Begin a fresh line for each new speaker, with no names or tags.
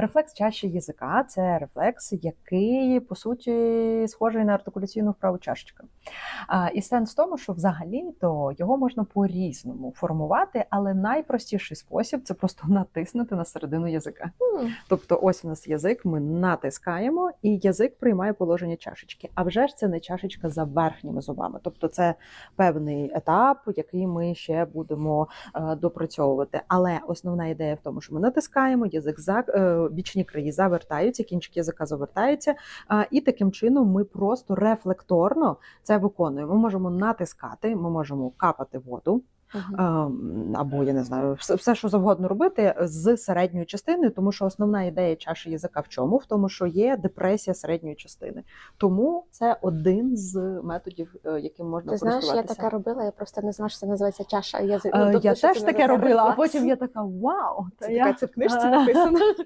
Рефлекс чаші язика це рефлекс, який по суті схожий на артикуляційну вправу чашечка. І сенс в тому, що взагалі то його можна по-різному формувати, але найпростіший спосіб це просто натиснути на середину язика. Тобто, ось у нас язик, ми натискаємо, і язик приймає положення чашечки. А вже ж це не чашечка за верхніми зубами. Тобто, це певний етап, який ми ще будемо е, допрацьовувати. Але основна ідея в тому, що ми натискаємо, язик за е, бічні краї завертаються, кінчик язика завертається, і таким чином ми просто рефлекторно це виконуємо. Ми можемо натискати, ми можемо капати воду. Ем, або я не знаю, все, все, що завгодно робити з середньої частини, тому що основна ідея чаші язика в чому? В тому, що є депресія середньої частини. Тому це один з методів, е, яким можна
Ти знаєш, я таке робила, я просто не знала, що це називається чаша язик.
Е,
тобто,
я теж таке робила, а потім я така вау,
Це
та я...
така це в книжці написано.